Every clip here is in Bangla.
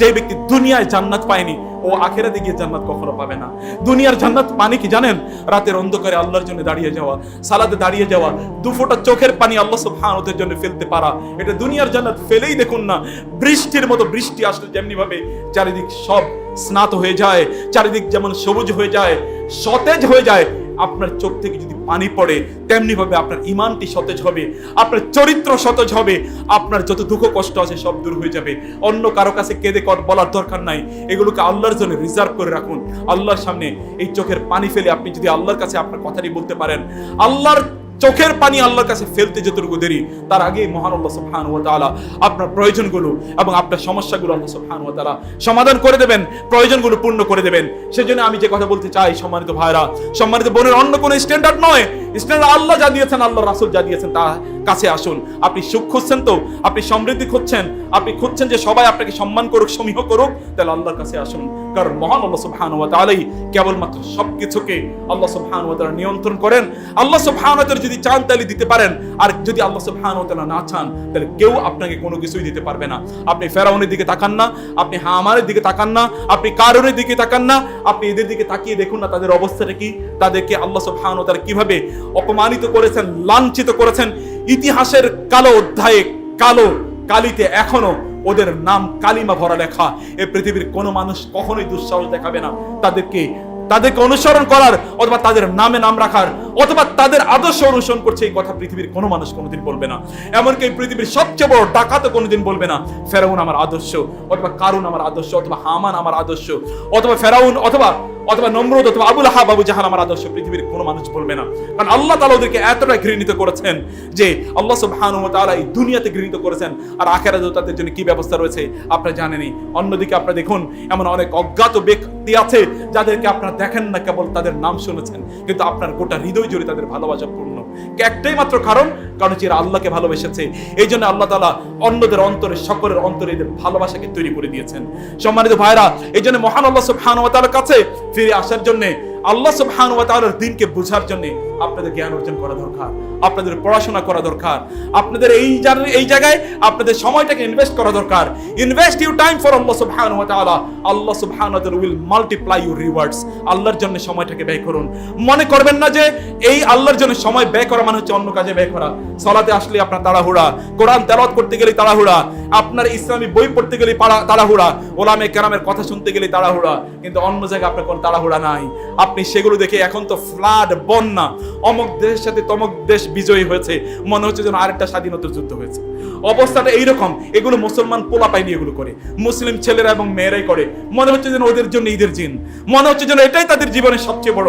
যে ব্যক্তি দুনিয়ায় জান্নাত পায়নি, ও আখেরাতে গিয়ে জান্নাত কখনো পাবে না। দুনিয়ার জান্নাত পানি কি জানেন? রাতের অন্ধকারে আল্লাহর জন্য দাঁড়িয়ে যাওয়া, সালাতে দাঁড়িয়ে যাওয়া, দু ফোঁটা চোখের পানি আল্লাহ সুবহানাহুর জন্য ফেলতে পারা। এটা দুনিয়ার জান্নাত ফেলেই দেখুন না, বৃষ্টির মতো বৃষ্টি আসলে যেমনি ভাবে চারিদিক সব স্নাত হয়ে যায়, চারিদিক যেমন সবুজ হয়ে যায়, সতেজ হয়ে যায়, আপনার চোখ থেকে যদি পানি পড়ে, তেমনি ভাবে আপনার ইমানটি সতেজ হবে, আপনার চরিত্র সতেজ হবে, আপনার যত দুঃখ কষ্ট আছে সব দূর হয়ে যাবে। অন্য কারও কাছে কেঁদে কর বলার দরকার নাই। এগুলোকে আল্লাহর জন্য রিজার্ভ করে রাখুন। আল্লাহর সামনে এই চোখের পানি ফেলে আপনি যদি আল্লাহর কাছে আপনার কথাটি বলতে পারেন, আল্লাহর চোখের পানি আল্লাহর কাছে ফেলতে যতটুকু দেরি, তার আগে মহান আল্লাহ সুবহানাহু ওয়া তাআলা আপনার প্রয়োজনগুলো এবং আপনার সমস্যাগুলো আল্লাহ সুবহানাহু ওয়া তাআলা সমাধান করে দেবেন, প্রয়োজনগুলো পূর্ণ করে দেবেন। সেজন্য আমি যে কথা বলতে চাই, সম্মানিত ভাইরা, সম্মানিত বোনের, অন্য কোনো স্ট্যান্ডার্ড নয়। স্ট্যান্ডার্ড আল্লাহ যা দিয়েছেন, আল্লাহ রাসূল যা দিয়েছেন, তা কাছে আসুন। আপনি সুখ খুঁজছেন তো? আপনি সমৃদ্ধি খুঁজছেন? আপনি খুঁজছেন যে সবাই আপনাকে সম্মান করুক, সমীহ করুক, তাহলে আল্লাহর কাছে আসুন। কারণ মহান আল্লাহ সুবহানাহু ওয়া তাআলাই কেবলমাত্র সবকিছুকে আল্লাহ সুবহানাহু ওয়া তাআলা নিয়ন্ত্রণ করেন। আল্লাহ সুবহানাহু ওয়া যদি চান তাহলে দিতে পারেন। আর যদি আল্লাহ সুবহানাহু ওয়া তাআলা না চান, তাহলে কেউ আপনাকে কোনো কিছুই দিতে পারবে না। আপনি ফেরাউনের দিকে তাকান না, আপনি হামারের দিকে তাকান না, আপনি কারণের দিকে তাকান না, আপনি এদের দিকে তাকিয়ে দেখুন না তাদের অবস্থাটা কি। তাদেরকে আল্লাহ সুবহানাহু ওয়া কীভাবে অপমানিত করেছেন, লাঞ্ছিত করেছেন। ইতিহাসের কালো অধ্যায়ে, কালো কালিতে এখনও ওদের নাম কালিমা ভরা লেখা। এ পৃথিবীর কোনো মানুষ কখনোই দুঃসাহস দেখাবে না। তাদেরকে তাদেরকে অনুসরণ করার অথবা তাদের নামে নাম রাখার অথবা তাদের আদর্শ অনুসরণ করছে এই কথা পৃথিবীর কোনো মানুষ কোনোদিন বলবে না। এমনকি পৃথিবীর সবচেয়ে বড় ডাকাত কোনোদিন বলবে না। ফেরাউন আমার আদর্শ, অথবা কারুন আমার আদর্শ, অথবা হামান আমার আদর্শ, অথবা ফেরাউন, অথবা অথবা নম্রত অথবা আবুল হাব আবু জাহান আমার আদর্শ পৃথিবীর কোনো মানুষ বলবে না। কারণ আল্লাহ তালা ওদেরকে এতটা ঘৃণিত করেছেন যে আল্লাহ সব হান তাআলা এই দুনিয়াতে ঘৃণিত করেছেন আর আখেরাতেও তাদের জন্য কি ব্যবস্থা রয়েছে আপনারা জানেনি অন্যদিকে আপনারা দেখুন, এমন অনেক অজ্ঞাত ব্যক্তি আছে যাদেরকে আপনারা দেখেন না কেবল তাদের নাম শুনেছেন, কিন্তু আপনার গোটা হৃদয় জুড়ে তাদের ভালোবাসা পূর্ণ। একটাই মাত্র কারণ কারণ হচ্ছে এরা আল্লাহকে ভালোবেসেছে। এই জন্য আল্লাহ তালা অন্যদের অন্তরে, সকলের অন্তরে এদের ভালোবাসাকে তৈরি করে দিয়েছেন। সম্মানিত ভাইরা এই জন্য মহান আল্লাহ খান তার কাছে ফিরে আসার জন্য আল্লাহ সুবহানাহু ওয়া তাআলার দিনকে বোঝার জন্য আপনাদের জ্ঞান অর্জন করা দরকার, আপনাদের পড়াশোনা করা দরকার, আপনাদের এই এই জায়গায় আপনাদের সময়টাকে ইনভেস্ট করা দরকার। Invest you time for Allah সুবহানাহু ওয়া তাআলা। আল্লাহ সুবহানাহু ওয়া উইল মাল্টিপ্লাই ইউর রিওয়ার্ডস আল্লাহর জন্য সময়টাকে ব্যয় করুন। মনে করবেন না যে এই আল্লাহর জন্য সময় ব্যয় করা মানে হচ্ছে অন্য কাজে ব্যয় করা। সালাতে আসলে আপনার তাড়াহুড়া। কোরআন তেলাওয়াত করতে গেলে তাড়াহুড়া। আপনার ইসলামী বই পড়তে গেলে তাড়াহুড়া। ওলামে কেরামের কথা শুনতে গেলে তাড়াহুড়া। কিন্তু অন্য জায়গায় আপনার কোনো তাড়াহুড়া নাই। আপনি সেগুলো দেখে এখন তো ফ্লাড বন্যা, অমক দেশের সাথে তমক দেশ বিজয়ী হয়েছে। মনে হচ্ছে যেন আরেকটা স্বাধীনতার যুদ্ধ হয়েছে। অবস্থাটা এইরকম, এগুলো মুসলমান পোলা পায়নি এগুলো করে, মুসলিম ছেলেরা এবং মেয়েরাই করে। মনে হচ্ছে যেন ওদের জন্য ঈদের জিন মনে হচ্ছে যেন এটাই তাদের জীবনের সবচেয়ে বড়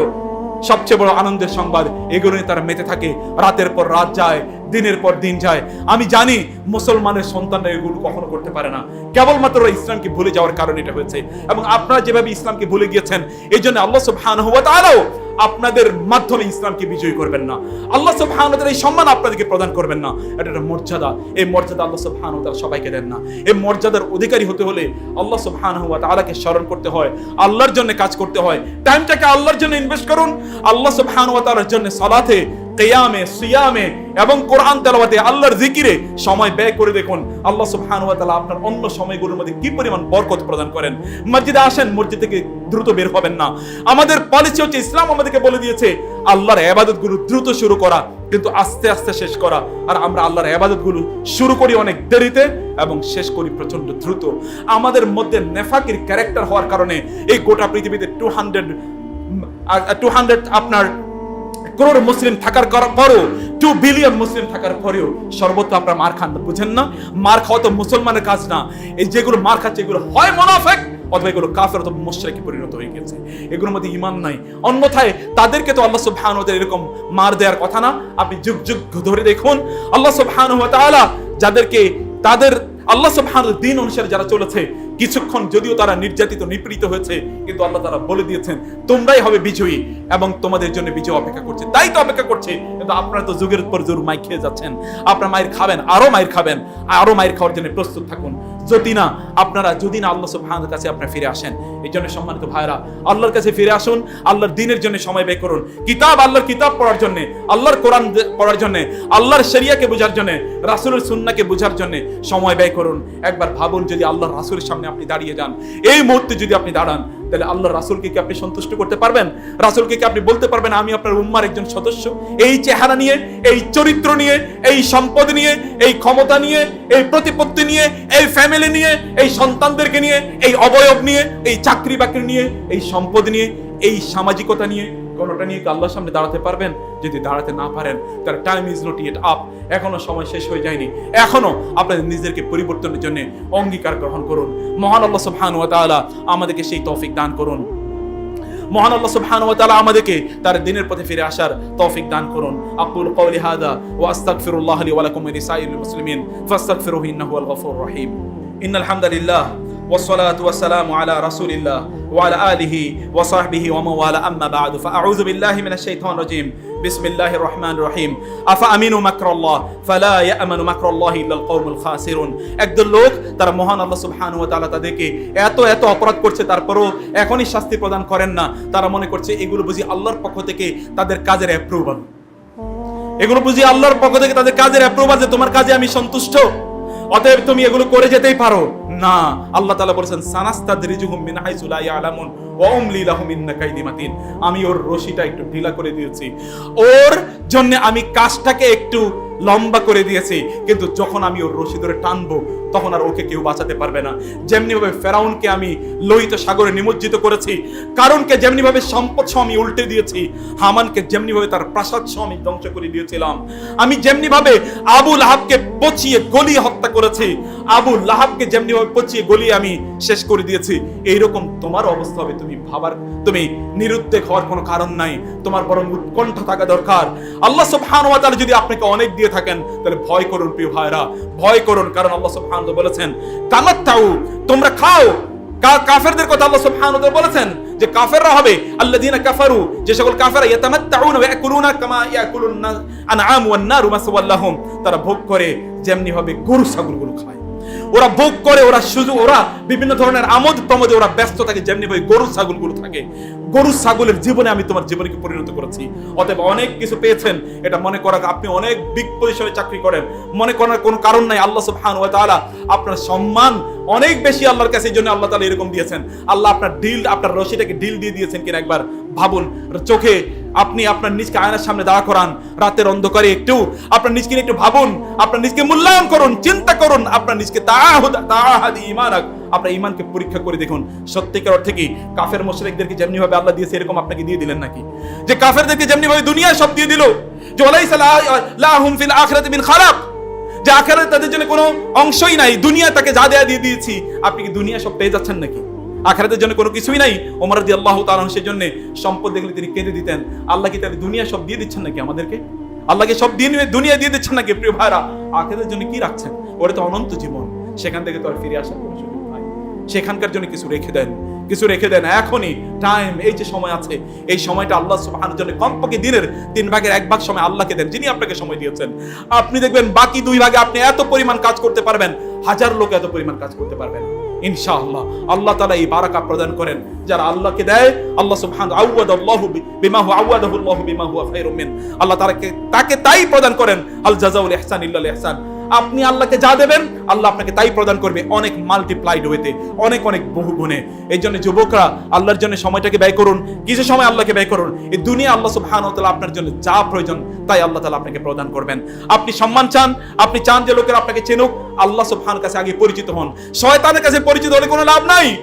সবচেয়ে বড় আনন্দের সংবাদ এগুলো তারা মেতে থাকে। রাতের পর রাত যায়, দিনের পর দিন যায়। আমি জানি মুসলমানের সন্তানরা এগুলো কখনো করতে পারে না। কেবলমাত্র ইসলামকে ভুলে যাওয়ার কারণে এটা হয়েছে। এবং আপনারা যেভাবে ইসলামকে ভুলে গিয়েছেন, এই জন্য আল্লাহ সুবহানাহু ওয়া তাআলাও আপনাদের মাধ্যমে ইসলামকে বিজয়ী করবেন না। আল্লাহ সুবহানাহু এই সম্মান আপনাদেরকে প্রদান করবেন না। এটা একটা মর্যাদা। এই মর্যাদা আল্লাহ সুবহানাহু তাআলা সবাইকে দেন না। এই মর্যাদার অধিকারী হতে হলে আল্লাহ সুবহানাহু ওয়া তাআলাকে স্মরণ করতে হয়, আল্লাহর জন্য কাজ করতে হয়। টাইমটাকে আল্লাহর জন্য ইনভেস্ট করুন। আল্লাহ সুবহানাহু ওয়া তাআলার জন্য সালাতে কিয়ামে, সিয়ামে এবং কোরআন তেলাওয়াতে আল্লাহর জিকিরে সময় ব্যয় করে দেখুন। আল্লাহ সুবহানাহু ওয়া তাআলা আপনার অন্য সময়গুলোর মধ্যে কি পরিমাণ বরকত প্রদান করেন? মসজিদে আসেন, মসজিদ থেকে দ্রুত বের হবেন না। আমাদের পলিসি হচ্ছে ইসলাম আমাদেরকে বলে দিয়েছে, আল্লাহর ইবাদতগুলো দ্রুত শুরু করা, কিন্তু আস্তে আস্তে শেষ করা। আর আমরা আল্লাহর ইবাদতগুলো শুরু করি অনেক দেরিতে এবং শেষ করি প্রচণ্ড দ্রুত। আমাদের মধ্যে নেফাকির ক্যারেক্টার হওয়ার কারণে এই গোটা পৃথিবীতে টু হান্ড্রেড টু হান্ড্রেড আপনার করোড় মুসলিম থাকার কর- পরও টু বিলিয়ন মুসলিম থাকার পরেও সর্বত্র আপনার মার খান, বুঝেন না? মার খাওয়া তো মুসলমানের কাজ না। এই যেগুলো মার খাচ্ছে, এগুলো হয় মোনাফেক, অথবা এগুলো কাফের অথবা পরিণত হয়ে গেছে। এগুলোর মধ্যে ঈমান নাই। অন্যথায় তাদেরকে তো আল্লাহ সুবহানাহু এরকম মার দেওয়ার কথা না। আপনি যুগ যুগ ধরে দেখুন, আল্লাহ সুবহানাহু তাআলা যাদেরকে, তাদের আল্লাহ সুবহানাহু দিন অনুসারে যারা চলেছে কিছুক্ষণ যদিও তারা নির্যাতিত, নিপীড়িত হয়েছে, কিন্তু আল্লাহ তারা বলে দিয়েছেন, তোমরাই হবে বিজয়ী এবং তোমাদের জন্য বিজয় অপেক্ষা করছে। তাই তো অপেক্ষা করছে, কিন্তু আপনারা তো যুগের পর যুগ মাই খেয়ে যাচ্ছেন। আপনারা মায়ের খাবেন, আরও মায়ের খাবেন, আরও মায়ের খাওয়ার জন্য প্রস্তুত থাকুন। যদি না, আপনারা, যদি না আল্লাহ সুবহানাহু কাছে আপনারা ফিরে আসেন, এই জন্য সম্মানিত ভাইরা আল্লাহর কাছে ফিরে আসুন, আল্লাহর দিনের জন্য সময় ব্যয় করুন। কিতাব, আল্লাহর কিতাব পড়ার জন্য, আল্লাহর কোরআন পড়ার জন্য, আল্লাহর শরিয়াকে বোঝার জন্য, রাসূলের সুন্নাহকে বোঝার জন্য সময় ব্যয় করুন। একবার ভাবুন যদি আল্লাহর রাসূলের সামনে আপনি দাঁড়িয়ে যান এই মুহূর্তে যদি আপনি দাঁড়ান তাহলে আল্লাহর রাসূলকে কি আপনি সন্তুষ্ট করতে পারবেন রাসূলকে কি আপনি বলতে পারবেন আমি আপনার উম্মার একজন সদস্য এই চেহারা নিয়ে এই চরিত্র নিয়ে এই সম্পদ নিয়ে এই ক্ষমতা নিয়ে এই প্রতিপত্তি নিয়ে এই ফ্যামিলি নিয়ে এই সন্তানদেরকে নিয়ে এই অবয়ব নিয়ে এই চাকরি বাকরি নিয়ে এই সম্পদ নিয়ে এই সামাজিকতা নিয়ে কোনোটা নিয়ে কি আল্লাহর সামনে দাঁড়াতে পারবেন যদি দাঁড়াতে না পারেন তার time is not yet up এখনো সময় শেষ হয়ে যায়নি এখনো আপনাদের নিজেদেরকে পরিবর্তনের জন্য অঙ্গীকার গ্রহণ করুন মহান আল্লাহ সুবহানাহু ওয়া তাআলা আমাদেরকে সেই তৌফিক দান করুন মহান আল্লাহ সুবহানাহু ওয়া তাআলা আমাদেরকে তার দিনের পথে ফিরে আসার তৌফিক দান করুন আকুল কওলি হাদা ওয়া আস্তাগফিরুল্লাহ লি ওয়া লাকুম ওয়া লিসাইরিল মুসলিমিন ফাস্তাগফিরুহু ইন্নাহু হুয়াল গফুরুর রহিম ইন্নাল হামদালিল্লাহ والصلاة والسلام على رسول الله একদল লোক মহান আল্লাহ সুবহানাহু ওয়া তাআলা তাদেরকে এত এত অপরাধ করছে, তারপরও এখনই শাস্তি প্রদান করেন না। তারা মনে করছে, এগুলো বুঝি আল্লাহর পক্ষ থেকে তাদের কাজের অ্যাপ্রুভাল এগুলো বুঝি আল্লাহর পক্ষ থেকে তাদের কাজের অ্যাপ্রুভাল যে তোমার কাজে আমি সন্তুষ্ট? অতএব তুমি এগুলো করে যেতেই পারো। না, আল্লাহ তাআলা বলেছেন, সানাস্তাদরিজুহুম মিন হাইসু লা ইয়ালামুন ওয়া উমলি লাহুম ইন্না কাইদি মাতিন। আমি ওর রশিটা একটু ঢিলা করে দিয়েছি। ওর জন্য আমি কাজটাকে একটু লম্বা করে দিয়েছি। কিন্তু যখন আমি ওর রশি ধরে টানবো তখন আর ওকে কেউ বাঁচাতে পারবে না। যেমনি ভাবে ফেরাউনকে আমি লোহিত সাগরে নিমজ্জিত করেছি, কারণকে যেমনি ভাবে সম্পদ আমি উল্টে দিয়েছি, হামানকে যেমনি ভাবে তার প্রাসাদ আমি ধ্বংস করে দিয়েছিলাম। আমি যেমনি ভাবে আবু লাহাবকে পচিয়ে গলিয়ে হত্যা করেছি, আবু লাহাবকে যেমনি ভাবে পচিয়ে গলিয়ে আমি শেষ করে দিয়েছি। এইরকম তোমার অবস্থা হবে, তুমি ভাবার, তুমি নিরুদ্বেগ হওয়ার কোনো কারণ নাই। তোমার বরং উৎকণ্ঠা থাকা দরকার। আল্লাহ সুবহানাহু ওয়া তাআলা যদি আপনাকে অনেক দিয়ে থাকেন, তাহলে ভয় করুন প্রিয় ভাইরা ভয় করুন, কারণ আল্লাহ সুবহানাহু বলেছেন, তামাত্তাউ, তোমরা খাও। কাফেরদের কথা আল্লাহ সুবহানাহু বলেছেন যে কাফেররা হবে, আল্লাযিনা কাফারু, যে সকল কাফেররা ইয়াতামাত্তাউনা ওয়া ইয়াকুলুনা কামা ইয়াকুলুন আনআম ওয়ান নারু মাসওয়াল্লাহুম, তারা ভোগ করে, যেমনি হবে গরু ছাগলগুলো খায়। ওরা ভোগ করে, ওরা সুযোগ, ওরা বিভিন্ন ধরনের আমোদ প্রমোদে ওরা ব্যস্ত থাকে, যেমনি ভাবে গরু ছাগলগুলো থাকে। গরু ছাগলের জীবনে আমি তোমার জীবনকে পরিণত করেছি। অতএব অনেক কিছু পেয়েছেন, এটা মনে করা আপনি অনেক বিগ পজিশনে চাকরি করেন। মনে করার কোনো কারণ নাই, আল্লাহ সুবহানাহু ওয়া তাআলা আপনার সম্মান অনেক বেশি আল্লাহর কাছে, এই জন্য আল্লাহ তাআলা এরকম দিয়েছেন। আল্লাহ আপনার ডিল আপনার রশিটাকে ডিল দিয়ে দিয়েছেন কিনা একবার ভাবুন। চোখে আপনি আপনার নিজকে আয়নার সামনে দাঁড়া করান, রাতের অন্ধকারে একটু আপনার নিজকে একটু ভাবুন, আপনার নিজকে মূল্যায়ন করুন, চিন্তা করুন, আপনার নিজকে আপনার ঈমানকে পরীক্ষা করে দেখুন। সত্যিকার অর্থে কি কাফের মুশরিকদেরকে যেমনি ভাবে আল্লাহ দিয়েছে, এরকম আপনাকে দিয়ে দিলেন নাকি? যে কাফেরদেরকে যেমনি ভাবে দুনিয়া সব দিয়ে দিল, যে ওয়ালাইসা লা- লাহুম ফিল আখিরাতি মিন খালাক, যে আখেরাতে তাদের জন্য কোনো অংশই নাই দুনিয়া তাকে যা দেয়া দিয়ে দিয়েছি, আপনি কি দুনিয়া সব পেয়ে যাচ্ছেন নাকি? আখেরাতের জন্য কোনো কিছুই নাই। ওমর রাদি আল্লাহ তাআলা সেই জন্য সম্পদ দেখলে তিনি কেঁদে দিতেন। আল্লাহ কি তাহলে দুনিয়া সব দিয়ে দিচ্ছেন নাকি আমাদেরকে? আল্লাহকে সব দিয়ে নিয়ে দুনিয়া দিয়ে দিচ্ছেন নাকি প্রিয় ভাইরা? আখেরাতের জন্য কি রাখছেন? ওটা তো অনন্ত জীবন। সেখান থেকে তো আর ফিরে আসার কোনো সুযোগ নাই। সেখানকার জন্য কিছু রেখে দেন। কিছু রেখে দেন। এখনই টাইম এই যে সময় আছে, এই সময়টা আল্লাহ সুবহানাহু জন্য কমপক্ষে দিনের তিন ভাগের এক ভাগ সময় আল্লাহকে দেন, যিনি আপনাকে সময় দিয়েছেন। আপনি দেখবেন বাকি দুই ভাগে আপনি এত পরিমাণ কাজ করতে পারবেন, হাজার লোক এত পরিমাণ কাজ করতে পারবেন। ইনশাআল্লাহ। আল্লাহ তালা এই বারাকা প্রদান করেন। যারা আল্লাহকে দেয়, আল্লাহ সুবহান আউয়াদ আল্লাহ বিমা হুয়া আউয়াদাহু আল্লাহু বিমা হুয়া খায়রুম মিন। আল্লাহ তালাকে তাকে তাই প্রদান করেন আল জাজাউল ইহসান ইল্লাল ইহসান। আপনি আল্লাহকে যা দেবেন, আল্লাহ আপনাকে তাই প্রদান করবে। অনেক মাল্টিপ্লাইড হইতে অনেক অনেক বহু গুণে এই জন্য যুবকরা, আল্লাহর জন্য সময়টাকে ব্যয় করুন। কিছু সময় আল্লাহকে ব্যয় করুন। এই দুনিয়া আল্লাহ সুবহানাহু তাআলা আপনার জন্য যা প্রয়োজন, তাই আল্লাহ তাআলা আপনাকে প্রদান করবেন। আপনি সম্মান চান, আপনি চান যে লোকেরা আপনাকে চেনুক, আল্লাহ সুবহানাহু কাছে আগে পরিচিত হন। শয়তানের কাছে পরিচিত হলে কোনো লাভ নাই।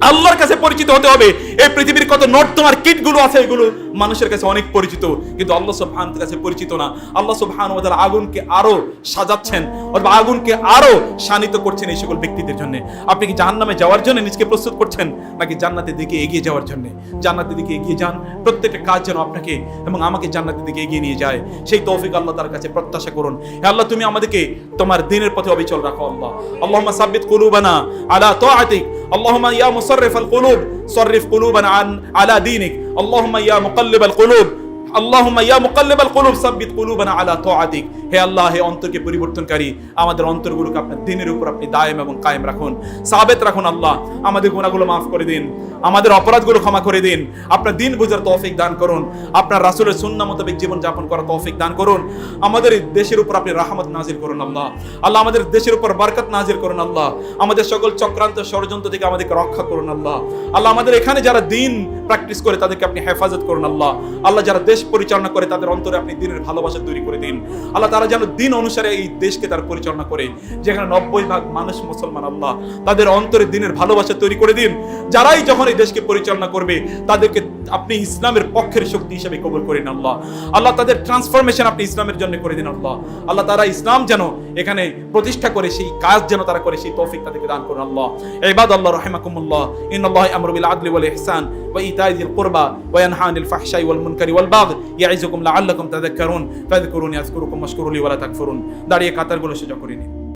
আল্লাহর কাছে পরিচিত হতে হবে। এই পৃথিবীর কত নর্দমার কিটগুলো আছে, এগুলো মানুষের কাছে অনেক পরিচিত, কিন্তু আল্লাহ সুবহানের কাছে পরিচিত না। আল্লাহ সুবহান ওয়াতাল আগুনকে আরও সাজাচ্ছেন, অথবা আগুনকে আরও শানিত করছেন এই সকল ব্যক্তিদের জন্য। আপনি কি জাহান্নামে যাওয়ার জন্য নিজেকে প্রস্তুত করছেন, নাকি জান্নাতের দিকে এগিয়ে যাওয়ার জন্য? জান্নাতের দিকে এগিয়ে যান, প্রত্যেকটা কাজ যেন আপনাকে এবং আমাকে জান্নাতের দিকে এগিয়ে নিয়ে যায়। সেই তৌফিক আল্লাহ তার কাছে প্রত্যাশা করুন। হে আল্লাহ, তুমি আমাদেরকে তোমার দিনের পথে অবিচল রাখো আল্লাহ। আল্লাহ সাব্বিত কুলুবানা আলা তো আতিক আল্লাহ ইয়া মুসাররিফ আল কুলুব। صرف قلوبنا عن على دينك. اللهم يا مقلب القلوب. اللهم يا مقلب القلوب ثبت قلوبنا على طاعتك. হে আল্লাহ, হে অন্তরকে পরিবর্তনকারী, আমাদের অন্তরগুলোকে আপনার দিনের উপর আপনি দায়েম এবং কায়েম রাখুন, সাবেত রাখুন আল্লাহ। আমাদের গুণাগুলো মাফ করে দিন, আমাদের অপরাধগুলো ক্ষমা করে দিন, আপনার দিন বোঝার তৌফিক দান করুন, আপনার রাসূলের সুন্নাহ মোতাবেক জীবন যাপন করার তৌফিক দান করুন, আমাদের দেশের উপর আপনি রাহমত নাজিল করুন আল্লাহ। আল্লাহ, আমাদের দেশের উপর বরকত নাজিল করুন আল্লাহ। আমাদের সকল চক্রান্ত ষড়যন্ত্র থেকে আমাদেরকে রক্ষা করুন আল্লাহ। আল্লাহ, আমাদের এখানে যারা দিন প্র্যাকটিস করে, তাদেরকে আপনি হেফাজত করুন আল্লাহ। আল্লাহ, যারা দেশ পরিচালনা করে, তাদের অন্তরে আপনি দিনের ভালোবাসা তৈরি করে দিন। আল্লাহ, তারা যেন দিন অনুসারে এই দেশকে তার পরিচালনা করে। যেখানে নব্বই ভাগ মানুষ মুসলমান আল্লাহ। তাদের অন্তরে দিনের ভালোবাসা তৈরি করে দিন। যারাই যখন এই দেশকে পরিচালনা করবে, তাদেরকে আপনি ইসলামের পক্ষের শক্তি হিসেবে কবুল করেন আল্লাহ। আল্লাহ তাদের ট্রান্সফরমেশন আপনি ইসলামের জন্য করে দিন আল্লাহ। আল্লাহ তারা ইসলাম যেন এখানে প্রতিষ্ঠা করে, সেই কাজ যেন তারা করে, সেই তৌফিক তাদেরকে দান করুন আল্লাহ। ইবাদ আল্লাহ রহিমাকুমুল্লাহ, ইন্নাল্লাহ আমরু বিল আদলি ওয়াল ইহসান ইয়ানহা আনিল ফাহশাই ওয়াল মুনকারি ওয়াল বাগ ইয়াইজুকুম লাআল্লাকুম তাযাক্কারুন। ফাযকুরুনি আযকুরুকুম ওয়াশকুরু লি ওয়া লা তাকফুরুন। দাঁড়িয়ে কাতারগুলো সোজা করে নিন।